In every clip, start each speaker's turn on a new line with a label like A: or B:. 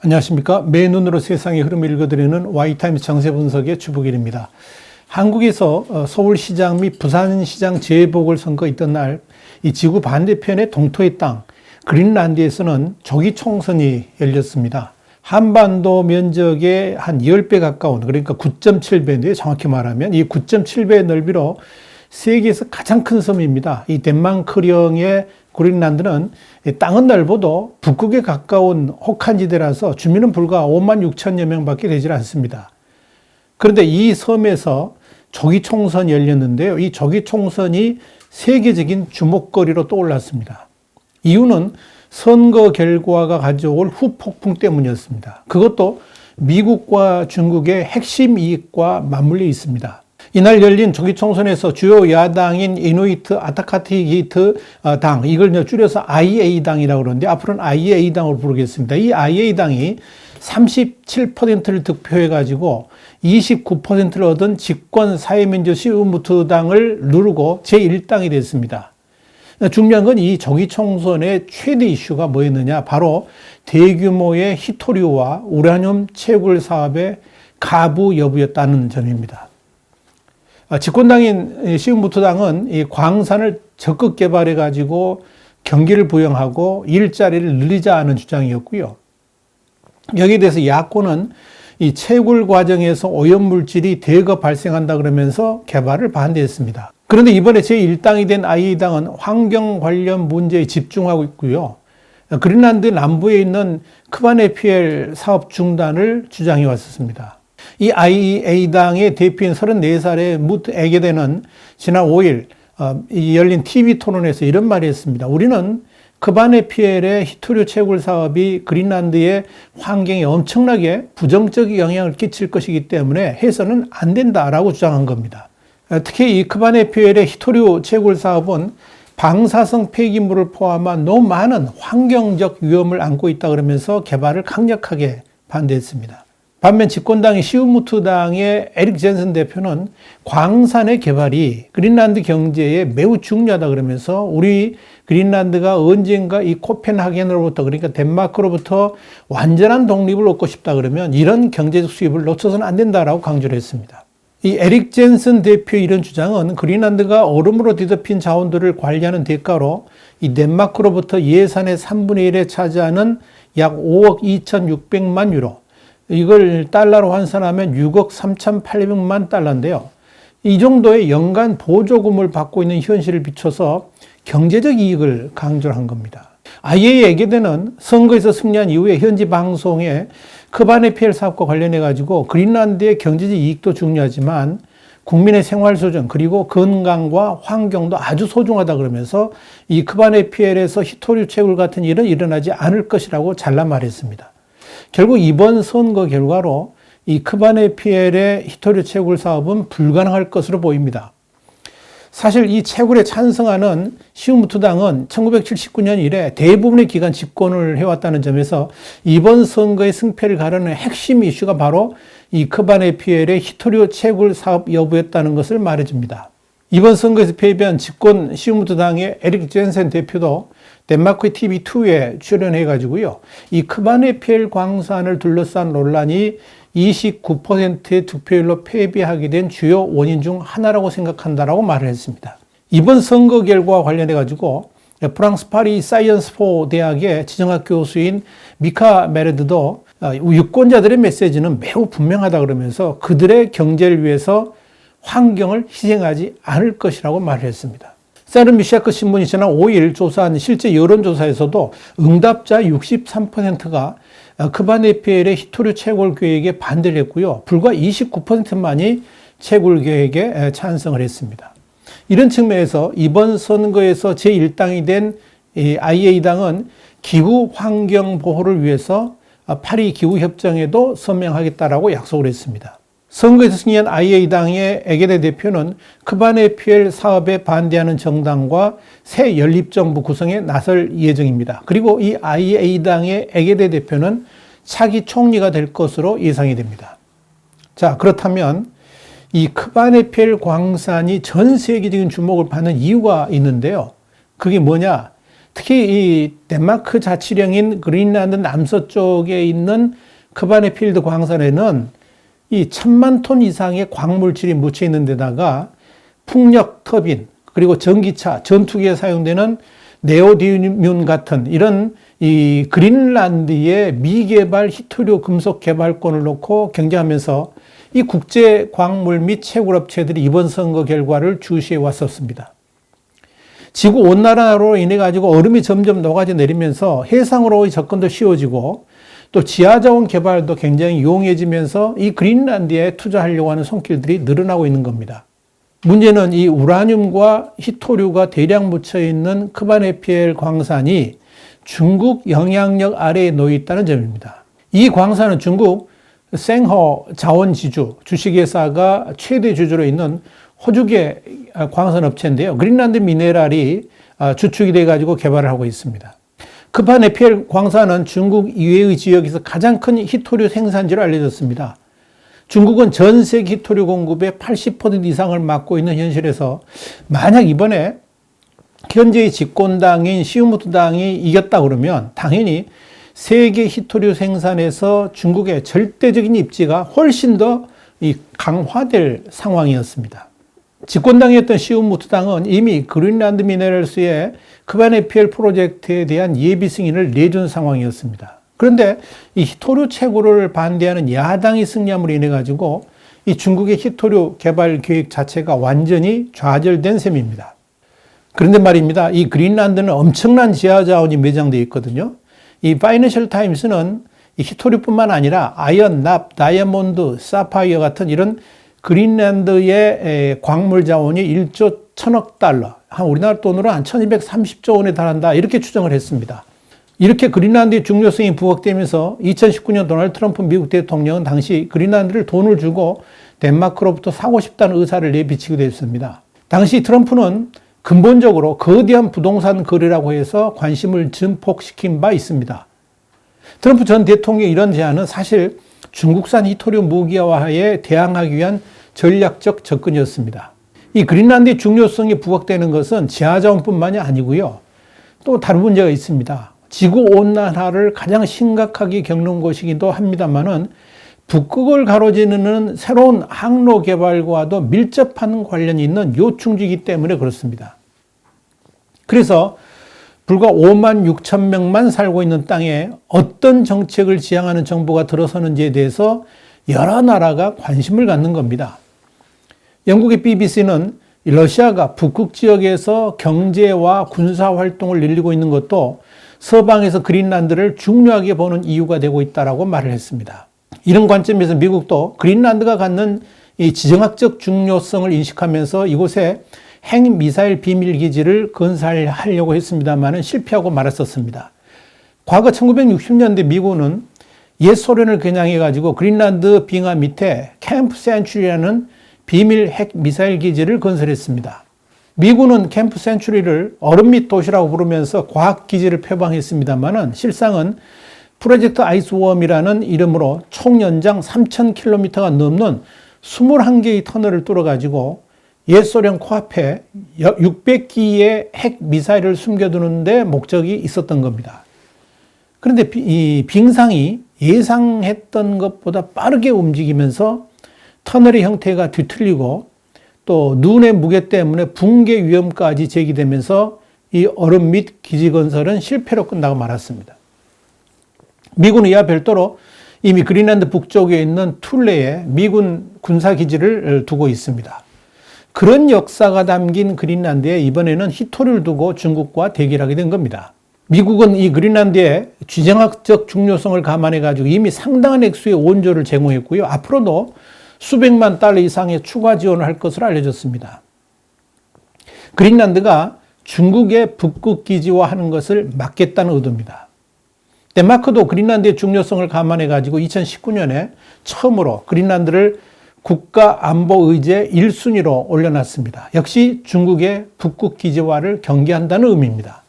A: 안녕하십니까. 매 눈으로 세상의 흐름을 읽어드리는 와이타임스 정세 분석의 주북일입니다. 한국에서 어, 서울시장 및 부산시장 재보궐선거 있던 날 이 지구 반대편의 동토의 땅 그린란드에서는 조기 총선이 열렸습니다. 한반도 면적의 한 10배 가까운 그러니까 9.7배인데 정확히 말하면 이 9.7배의 넓이로 세계에서 가장 큰 섬입니다. 이 덴마크령의 그린란드는 땅은 넓어도 북극에 가까운 혹한지대라서 주민은 불과 5만 6천여 명밖에 되질 않습니다. 그런데 이 섬에서 조기 총선이 열렸는데요. 이 조기 총선이 세계적인 주목거리로 떠올랐습니다. 이유는 선거 결과가 가져올 후폭풍 때문이었습니다. 그것도 미국과 중국의 핵심 이익과 맞물려 있습니다. 이날 열린 조기 총선에서 주요 야당인 이누이트 아타카티기트 어, 당 이걸 줄여서 IA당이라고 그러는데 앞으로는 IA당으로 부르겠습니다. 이 IA당이 37%를 득표해 가지고 29%를 얻은 집권 사회민주시 우무트당을 누르고 제1당이 됐습니다. 중요한 건이 조기 총선의 최대 이슈가 뭐였느냐? 바로 대규모의 히토리오와 우라늄 채굴 사업의 가부 여부였다는 점입니다. 아, 집권당인 시운무트당은 이 광산을 적극 개발해 가지고 경기를 부양하고 일자리를 늘리자 하는 주장이었고요. 여기에 대해서 야권은 이 채굴 과정에서 오염물질이 대거 발생한다 그러면서 개발을 반대했습니다. 그런데 이번에 제1당이 된 IE당은 환경 관련 문제에 집중하고 있고요. 그린란드 남부에 있는 크바네피엘 사업 중단을 주장해 왔었습니다. 이 IEA당의 대표인 34살의 무트 에게데는 지난 5일 어, 열린 TV 토론에서 이런 말을 했습니다. 우리는 크바네피엘의 히토류 채굴 사업이 그린란드의 환경에 엄청나게 부정적 영향을 끼칠 것이기 때문에 해서는 안 된다라고 주장한 겁니다. 특히 이 크바네피엘의 히토류 채굴 사업은 방사성 폐기물을 포함한 너무 많은 환경적 위험을 안고 있다 그러면서 개발을 강력하게 반대했습니다. 반면 집권당인 시우무트당의 에릭 젠슨 대표는 광산의 개발이 그린란드 경제에 매우 중요하다 그러면서 우리 그린란드가 언젠가 이 코펜하겐으로부터 그러니까 덴마크로부터 완전한 독립을 얻고 싶다 그러면 이런 경제적 수입을 놓쳐서는 안 된다라고 강조를 했습니다. 이 에릭 젠슨 대표의 이런 주장은 그린란드가 얼음으로 뒤덮인 자원들을 관리하는 대가로 이 덴마크로부터 예산의 3분의 1에 차지하는 약 5억 2,600만 유로 이걸 달러로 환산하면 6억 3,800만 달러인데요. 이 정도의 연간 보조금을 받고 있는 현실을 비춰서 경제적 이익을 강조한 겁니다. 아예 얘기되는 선거에서 승리한 이후에 현지 방송에 크바네피엘 사업과 관련해 가지고 그린란드의 경제적 이익도 중요하지만 국민의 생활 수준 그리고 건강과 환경도 아주 소중하다 그러면서 이 크바네피엘에서 히토류 채굴 같은 일은 일어나지 않을 것이라고 잘라 말했습니다. 결국 이번 선거 결과로 이 크바네피엘의 히토류 채굴 사업은 불가능할 것으로 보입니다. 사실 이 채굴에 찬성하는 시우무트당은 1979년 이래 대부분의 기간 집권을 해왔다는 점에서 이번 선거의 승패를 가르는 핵심 이슈가 바로 이 크바네피엘의 히토류 채굴 사업 여부였다는 것을 말해줍니다. 이번 선거에서 패배한 집권 시우무트당의 에릭 젠센 대표도 덴마크의 TV2에 출연해가지고요. 이 크바네피엘 광산을 둘러싼 논란이 29%의 득표율로 패배하게 된 주요 원인 중 하나라고 생각한다라고 말을 했습니다. 이번 선거 결과와 관련해 가지고 프랑스 파리 사이언스 포 대학의 지정학 교수인 미카 메르드도 어, 유권자들의 메시지는 매우 분명하다 그러면서 그들의 경제를 위해서 환경을 희생하지 않을 것이라고 말을 했습니다. 세르미샤크 신문이 지난 5일 조사한 실제 여론조사에서도 응답자 63%가 크바네피엘의 히토류 채굴 계획에 반대를 했고요. 불과 29%만이 채굴 계획에 찬성을 했습니다. 이런 측면에서 이번 선거에서 제1당이 된 IA당은 기후 환경 보호를 위해서 파리 기후 협정에도 서명하겠다라고 약속을 했습니다. 선거에서 승리한 IA당의 에게데 대표는 크바네피엘 사업에 반대하는 정당과 새 연립정부 구성에 나설 예정입니다. 그리고 이 IA당의 에게데 대표는 차기 총리가 될 것으로 예상이 됩니다. 자, 그렇다면 이 크바네피엘 광산이 전 세계적인 주목을 받는 이유가 있는데요. 그게 뭐냐? 특히 이 덴마크 자치령인 그린란드 남서쪽에 있는 크바네필드 광산에는 이 천만 톤 이상의 광물질이 묻혀 있는 데다가 풍력 터빈 그리고 전기차 전투기에 사용되는 네오디뮴 같은 이런 이 그린란드의 미개발 히토류 금속 개발권을 놓고 경쟁하면서 이 국제 광물 및 채굴업체들이 이번 선거 결과를 주시해 왔었습니다. 지구 온난화로 인해 가지고 얼음이 점점 녹아져 내리면서 해상으로의 접근도 쉬워지고 또 지하자원 개발도 굉장히 용이해지면서 이 그린란드에 투자하려고 하는 손길들이 늘어나고 있는 겁니다. 문제는 이 우라늄과 히토류가 대량 묻혀 있는 크바네피엘 광산이 중국 영향력 아래에 놓여 있다는 점입니다. 이 광산은 중국 생허 자원지주 주식회사가 최대 주주로 있는 호주계 광산업체인데요. 그린란드 미네랄이 주축이 돼 가지고 개발을 하고 있습니다. 크파네피엘 광산은 중국 이외의 지역에서 가장 큰 히토류 생산지로 알려졌습니다. 중국은 전 세계 히토류 공급의 80% 이상을 맡고 있는 현실에서 만약 이번에 현재의 집권당인 시우무트 당이 이겼다 그러면 당연히 세계 히토류 생산에서 중국의 절대적인 입지가 훨씬 더 강화될 상황이었습니다. 집권당이었던 시우무트 당은 이미 그린란드 미네랄스의 크바네피엘 프로젝트에 대한 예비 승인을 내준 상황이었습니다. 그런데 이 히토류 채굴을 반대하는 야당이 승리함으로 인해 가지고 이 중국의 히토류 개발 계획 자체가 완전히 좌절된 셈입니다. 그런데 말입니다. 이 그린란드는 엄청난 지하 자원이 매장되어 있거든요. 이 파이낸셜 타임스는 이 히토류뿐만 아니라 아연, 납, 다이아몬드, 사파이어 같은 이런 그린란드의 광물 자원이 1조 1000억 달러, 한 우리나라 돈으로 한 1230조 원에 달한다. 이렇게 추정을 했습니다. 이렇게 그린란드의 중요성이 부각되면서 2019년 도널드 트럼프 미국 대통령은 당시 그린란드를 돈을 주고 덴마크로부터 사고 싶다는 의사를 내비치게 됐습니다. 당시 트럼프는 근본적으로 거대한 부동산 거래라고 해서 관심을 증폭시킨 바 있습니다. 트럼프 전 대통령의 이런 제안은 사실 중국산 히토리움 무기화에 대항하기 위한 전략적 접근이었습니다. 이 그린란드의 중요성이 부각되는 것은 지하자원뿐만이 아니고요. 또 다른 문제가 있습니다. 지구 온난화를 가장 심각하게 겪는 곳이기도 합니다만은 북극을 가로지르는 새로운 항로 개발과도 밀접한 관련이 있는 요충지이기 때문에 그렇습니다. 그래서 불과 5만 6천 명만 살고 있는 땅에 어떤 정책을 지향하는 정부가 들어서는지에 대해서 여러 나라가 관심을 갖는 겁니다. 영국의 BBC는 러시아가 북극 지역에서 경제와 군사 활동을 늘리고 있는 것도 서방에서 그린란드를 중요하게 보는 이유가 되고 있다라고 말을 했습니다. 이런 관점에서 미국도 그린란드가 갖는 이 지정학적 중요성을 인식하면서 이곳에 핵 미사일 비밀 기지를 건설하려고 했습니다만은 실패하고 말았었습니다. 과거 1960년대 미국은 옛 소련을 겨냥해 가지고 그린란드 빙하 밑에 캠프 센츄리라는 비밀 핵 미사일 기지를 건설했습니다. 미군은 캠프 센츄리를 얼음 밑 도시라고 부르면서 과학 기지를 표방했습니다만은 실상은 프로젝트 아이스웜이라는 이름으로 총 연장 3,000km가 넘는 21개의 터널을 뚫어가지고 옛 소련 코앞에 600기의 핵 미사일을 숨겨두는데 목적이 있었던 겁니다. 그런데 이 빙상이 예상했던 것보다 빠르게 움직이면서 터널의 형태가 뒤틀리고 또 눈의 무게 때문에 붕괴 위험까지 제기되면서 이 얼음 및 기지 건설은 실패로 끝나고 말았습니다. 미군은 이와 별도로 이미 그린란드 북쪽에 있는 툴레에 미군 군사 기지를 두고 있습니다. 그런 역사가 담긴 그린란드에 이번에는 히토를 두고 중국과 대결하게 된 겁니다. 미국은 이 그린란드의 지정학적 중요성을 감안해 가지고 이미 상당한 액수의 원조를 제공했고요. 앞으로도 수백만 달러 이상의 추가 지원을 할 것으로 알려졌습니다. 그린란드가 중국의 북극 기지화 하는 것을 막겠다는 의도입니다. 덴마크도 그린란드의 중요성을 감안해 가지고 2019년에 처음으로 그린란드를 국가 안보 의제 1순위로 올려놨습니다. 역시 중국의 북극 기지화를 경계한다는 의미입니다.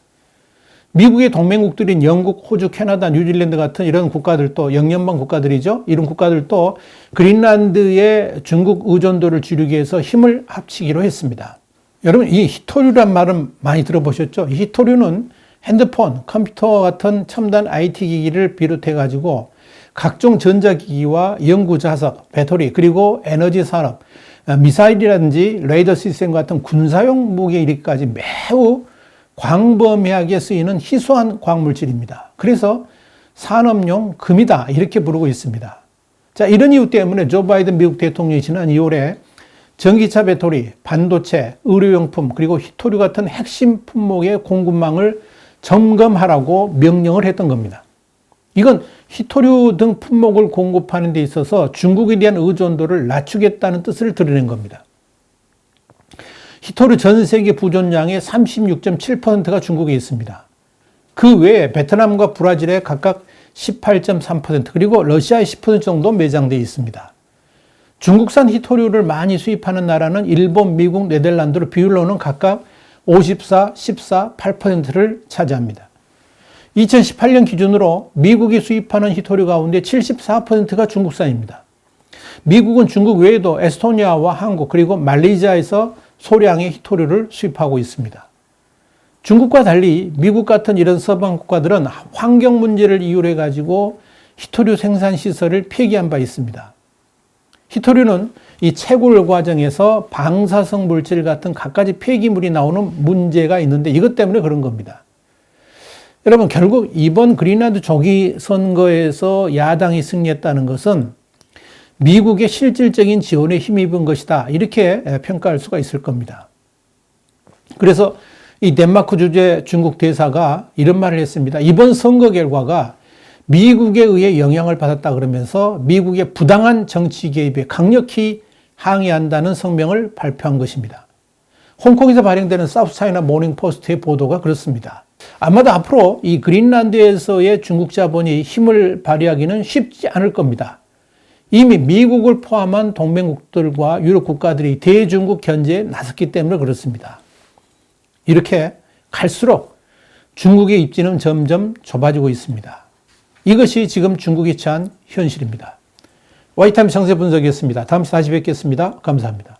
A: 미국의 동맹국들인 영국, 호주, 캐나다, 뉴질랜드 같은 이런 국가들도 영연방 국가들이죠. 이런 국가들도 그린란드의 중국 의존도를 줄이기 위해서 힘을 합치기로 했습니다. 여러분 이 히토류란 말은 많이 들어보셨죠? 히토류는 핸드폰, 컴퓨터 같은 첨단 IT 기기를 비롯해 가지고 각종 전자기기와 연구자석, 배터리, 그리고 에너지 산업, 어, 미사일이라든지 레이더 시스템 같은 군사용 무기에 이르기까지 매우 광범위하게 쓰이는 희소한 광물질입니다. 그래서 산업용 금이다 이렇게 부르고 있습니다. 자 이런 이유 때문에 조 바이든 미국 대통령이 지난 2월에 전기차 배터리, 반도체, 의료용품 그리고 히토류 같은 핵심 품목의 공급망을 점검하라고 명령을 했던 겁니다. 이건 히토류 등 품목을 공급하는 데 있어서 중국에 대한 의존도를 낮추겠다는 뜻을 드러낸 겁니다. 히토류 전 세계 부존량의 36.7%가 중국에 있습니다. 그 외에 베트남과 브라질에 각각 18.3% 그리고 러시아에 10% 정도 매장되어 있습니다. 중국산 히토류를 많이 수입하는 나라는 일본, 미국, 네덜란드로 비율로는 각각 54, 14, 8%를 차지합니다. 2018년 기준으로 미국이 수입하는 히토류 가운데 74%가 중국산입니다. 미국은 중국 외에도 에스토니아와 한국 그리고 말레이시아에서 소량의 히토류를 수입하고 있습니다. 중국과 달리 미국 같은 이런 서방 국가들은 환경 문제를 이유로 해가지고 히토류 생산 시설을 폐기한 바 있습니다. 히토류는 이 채굴 과정에서 방사성 물질 같은 갖가지 폐기물이 나오는 문제가 있는데 이것 때문에 그런 겁니다. 여러분 결국 이번 그린란드 조기 선거에서 야당이 승리했다는 것은 미국의 실질적인 지원에 힘입은 것이다. 이렇게 평가할 수가 있을 겁니다. 그래서 이 덴마크 주재 중국 대사가 이런 말을 했습니다. 이번 선거 결과가 미국에 의해 영향을 받았다 그러면서 미국의 부당한 정치 개입에 강력히 항의한다는 성명을 발표한 것입니다. 홍콩에서 발행되는 사우스차이나 모닝 포스트의 보도가 그렇습니다. 아마도 앞으로 이 그린란드에서의 중국 자본이 힘을 발휘하기는 쉽지 않을 겁니다. 이미 미국을 포함한 동맹국들과 유럽 국가들이 대중국 견제에 나섰기 때문에 그렇습니다. 이렇게 갈수록 중국의 입지는 점점 좁아지고 있습니다. 이것이 지금 중국이 처한 현실입니다. 와이타임 상세 분석이었습니다. 다음 시간에 다시 뵙겠습니다. 감사합니다.